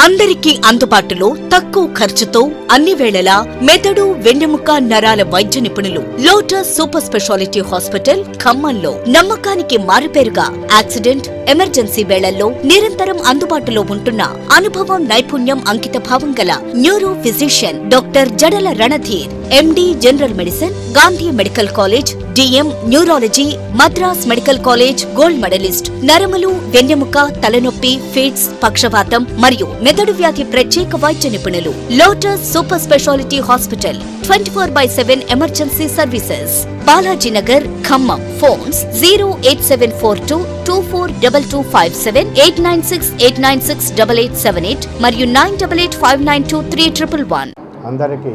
అందరికీ అందుబాటులో తక్కువ ఖర్చుతో అన్ని వేళలా మెదడు వెన్నెముక నరాల వైద్య నిపుణులు లోటస్ సూపర్ స్పెషాలిటీ హాస్పిటల్ ఖమ్మంలో నమ్మకానికి మారుపేరుగా యాక్సిడెంట్ ఎమర్జెన్సీ వేళల్లో నిరంతరం అందుబాటులో ఉంటున్న అనుభవం నైపుణ్యం అంకిత భావం గల neuro physician doctor Jadala Ranadheer MD general medicine Gandhi medical college DM neurology Madras medical college gold medalist. నరములు వెన్నెముక తలనొప్పి ఫిట్స్ పక్షవాతం మరియు మెదడు వ్యాధి ప్రత్యేక వైద్య నిపుణులు. Lotus super speciality hospital twenty four by seven emergency services. Balajinagar Khammam. Phones zero eight seven four two two four double two five seven eight nine six eight nine six double eight seven eight మరియు nine double eight five nine two three triple one. అందరికీ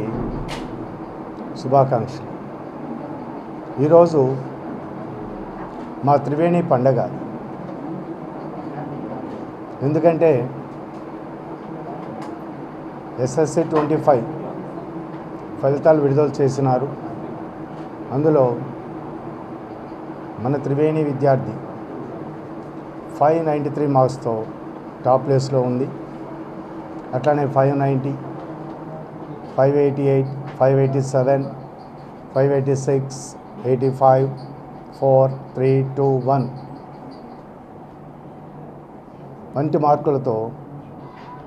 శుభాకాంక్షలు. ఈరోజు మా త్రివేణి పండగ. ఎందుకంటే SSC twenty five ఫలితాలు విడుదల చేసినారు. అందులో మన త్రివేణి విద్యార్థి ఫైవ్ నైంటీ త్రీ మార్క్స్తో టాప్ ప్లేస్లో ఉంది. అట్లానే five ninety five eighty eight five eighty seven five eighty six eighty five four three two one వంటి మార్కులతో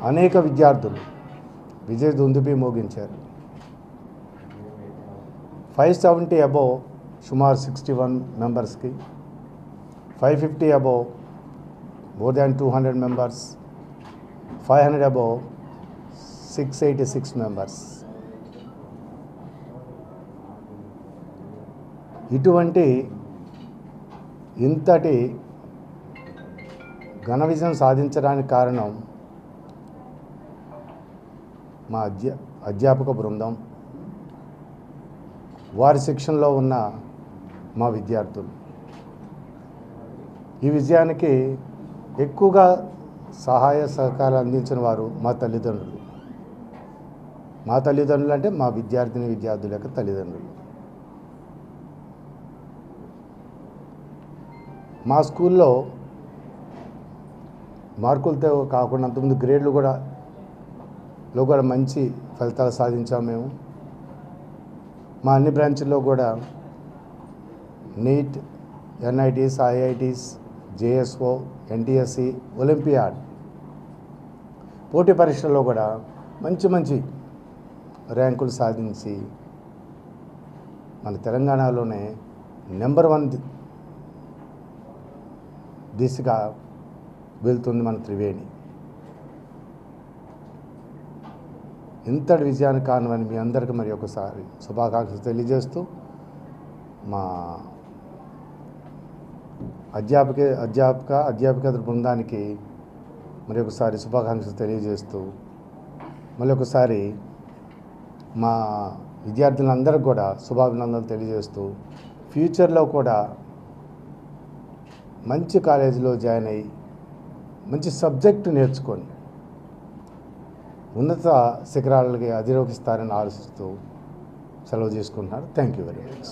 అనేక విద్యార్థులు విజయ దుందుబి మోగించారు. ఫైవ్ సెవెంటీ అబోవ్ సుమారు సిక్స్టీ వన్ మెంబర్స్కి five fifty above more than two hundred members five hundred above six eighty six members ఇటువంటి ఇంతటి ఘన విజయం సాధించడానికి కారణం మా అధ్యా అధ్యాపక బృందం. వారి శిక్షణలో ఉన్న మా విద్యార్థులు. ఈ విజయానికి ఎక్కువగా సహాయ సహకారాలు అందించిన వారు మా తల్లిదండ్రులు. మా తల్లిదండ్రులు అంటే మా విద్యార్థిని విద్యార్థుల యొక్క తల్లిదండ్రులు. మా స్కూల్లో మార్కులతో కాకుండా అంతకుముందు గ్రేడ్లు కూడా లో కూడా మంచి ఫలితాలు సాధించాము మేము. మా అన్ని బ్రాంచ్ల్లో కూడా NEET NITs IITs JSO NTSC Olympiad పోటీ పరీక్షల్లో కూడా మంచి మంచి ర్యాంకులు సాధించి మన తెలంగాణలోనే నెంబర్ వన్ దిశగా వెళ్తుంది మన త్రివేణి. ఇంతటి విజయాన్ని కారణమని మీ అందరికీ మరి ఒకసారి శుభాకాంక్షలు తెలియజేస్తూ మా అధ్యాపక అధ్యాపక అధ్యాపకేతర బృందానికి మరి ఒకసారి శుభాకాంక్షలు తెలియజేస్తూ మళ్ళీ ఒకసారి మా విద్యార్థులందరికీ కూడా శుభాభినందనలు తెలియజేస్తూ ఫ్యూచర్లో కూడా మంచి కాలేజీలో జాయిన్ అయ్యి మంచి సబ్జెక్ట్ నేర్చుకొని ఉన్నత శిఖరాలకి అధిరోహిస్తారని ఆలోచిస్తూ సెలవు తీసుకుంటున్నాడు thank you very much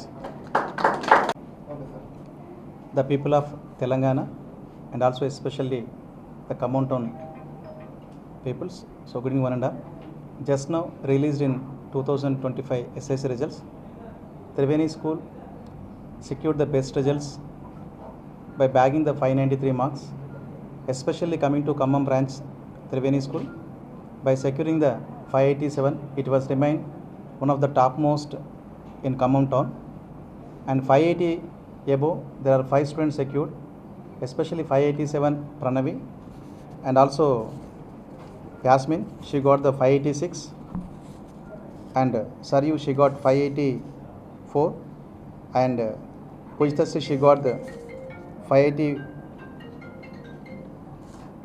the people of Telangana and also especially the కమౌంట్ town peoples so గుడింగ్ one and just now released in two thousand twenty five SS results Triveni school secure the best results by bagging the 593 marks, especially coming to Khammam branch Triveni school. By securing the 587, it was remained one of the topmost in Khammam town. And 580 above there are five students secured especially 587 pranavi and also yasmin. She got the 586 and uh, saryu she got 584 and uh, Pujitasi she got the 580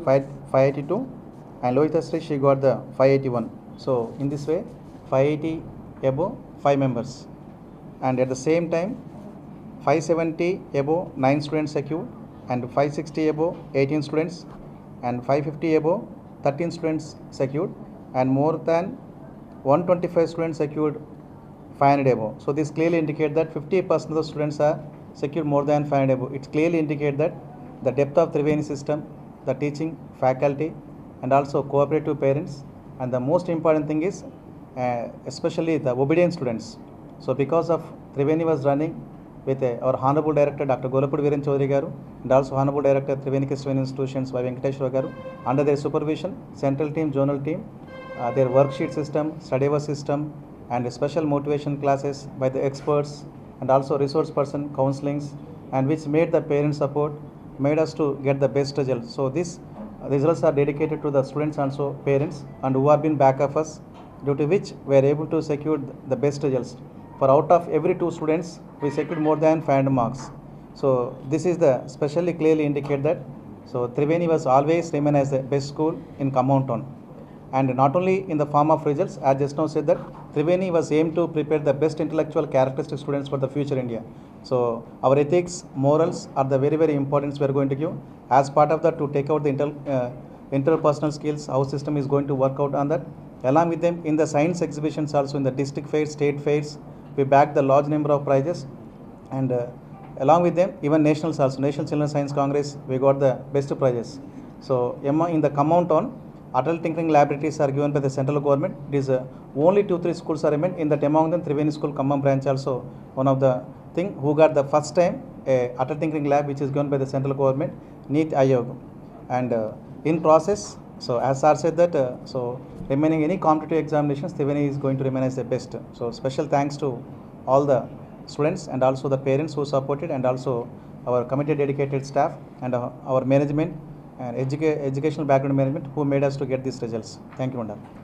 582 and Lohitasri she got the 581 so in this way 580 above 5 members and at the same time 570 above 9 students secured and 560 above 18 students and 550 above 13 students secured and more than 125 students secured 500 above. So this clearly indicate that 50% of the students are secured more than 500 above. It clearly indicate that the depth of Triveni system, the teaching faculty and also cooperative parents. And the most important thing is, uh, especially the obedient students. So because of Triveni was running with uh, our Honorable Director Dr. golapur Viren Chaudhary garu and also Honorable Director Triveni Christian Institutions by Venkateshwar garu under their supervision, central team, zonal team, uh, their worksheet system, study hour system, and special motivation classes by the experts and also resource person counselings and which made the parent support made us to get the best results so this uh, results are dedicated to the students and also parents and who have been back of us due to which we are able to secure the best results. For out of every two students we secured more than 500 marks. So this is the specially clearly indicate that so Triveni was always remain as the best school in Kamon town and not only in the form of results, as just now said that Triveni was aimed to prepare the best intellectual characteristic students for the future India. So our ethics, morals are the very very importance we are going to give. As part of that, to take out the inter, uh, interpersonal skills, our system is going to work out on that. Along with them, in the science exhibitions also in the district fairs, state fairs, we bagged the large number of prizes and uh, along with them even nationals also national children science congress we got the best prizes so in the Kamon town Atal Tinkering Laboratories are given by the central government. It is uh, only two, three schools are remain. In that among them, Triveni School, Kammam branch also one of the thing who got the first time a Atal Tinkering Lab which is given by the central government, NEET Ayog. And uh, in process, so as sir said that, uh, so remaining any competitive examinations, Triveni is going to remain as the best. So special thanks to all the students and also the parents who supported and also our committee dedicated staff and uh, our management and educa- educational background management who made us to get these results. Thank you, Madam.